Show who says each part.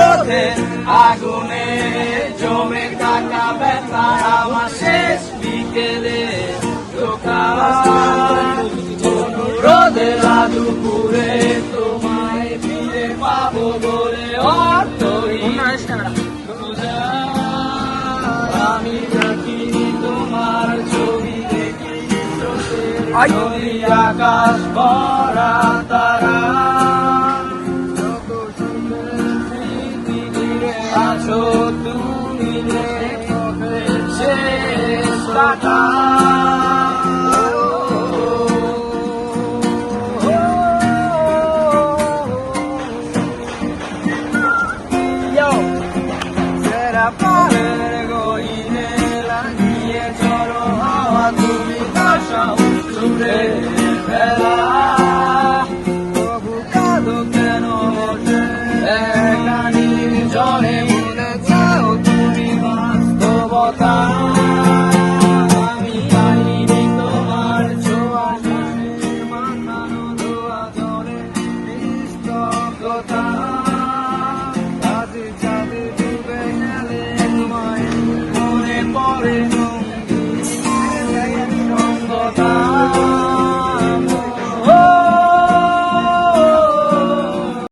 Speaker 1: ক্রোধের
Speaker 2: আগুনে জমে কাটা ব্যথা আমার শেষ বিকেলে অনুরোধের দুপুরে তোমায় ফিরে পাবো বলে অর্থহীন। আমি দেখিনি তোমার ছবি দেখি। আকাশ ভরা তারা। আছো তুমি শেষ কথা পাহাড়ের গহীনে লাগিয়ে চলো হাওয়া তুমি ভাষাও ছুড়ে ফেলা তবু কাঁদো কেন বসে? বাস্তবতা আমি পাইনি তোমার ছোঁয়া মাখানো ধোয়া জলে নিস্তব্ধতা। আজ চাঁদে ডুবে গেলে তোমায় মনে পড়ে।